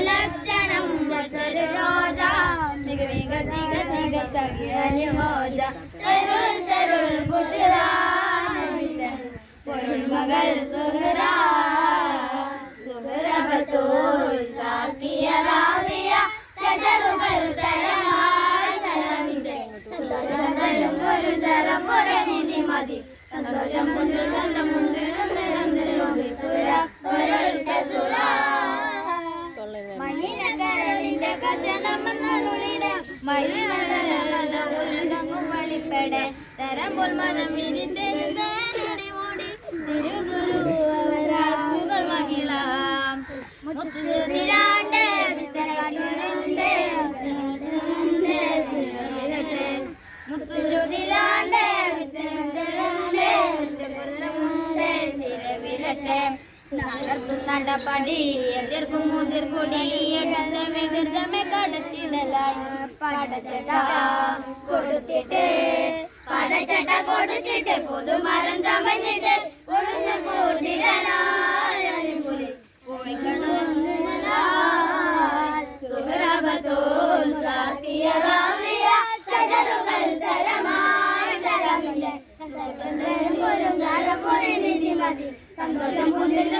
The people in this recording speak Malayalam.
ലക്ഷണം വച്ചൊരു റോജ മിക മിക തിക തിക സഖിയലി മോജ തരുൾ തരുൾ ബുഷറ പൊരുൾ മകൾ സുഹറ സുഹറ ബത്തൂൽ സാക്കിയ റാദിയ ഷജറുകൾ തരമായി സലാമിന്റെ തരും ഒരു ചരമുടെ നിധി മതി സന്തോഷം കഷണമെന്നരുളിടെ മയിലകരമത ഉലകങ്ങും വളിപ്പെടെ തരമ്പോൾ മതം ഇരിത്തെരുതേടി ഓടി തിരുഗുരു അവരാത്മുകൾ മഹിളാം മുത്തുതിരാണ്ട് വിത്തരകാട്ടുണ്ട് മുത്തുതിരാണ്ട് വിത്തരണ്ട് വിരട്ടെ നടപ്പടി എതിർക്കും മുതിർക്കുടി എടുത്ത വികൃതമെ കടത്തിടലായി. പടച്ചട കൊടുത്തിട്ട് പടച്ചട കൊടുത്തിട്ട് പുതുമരം ചമഞ്ഞിട്ട് ഒളിഞ്ഞു കൂട്ടിടലായി. മതി സന്തോഷം മുന്തിരി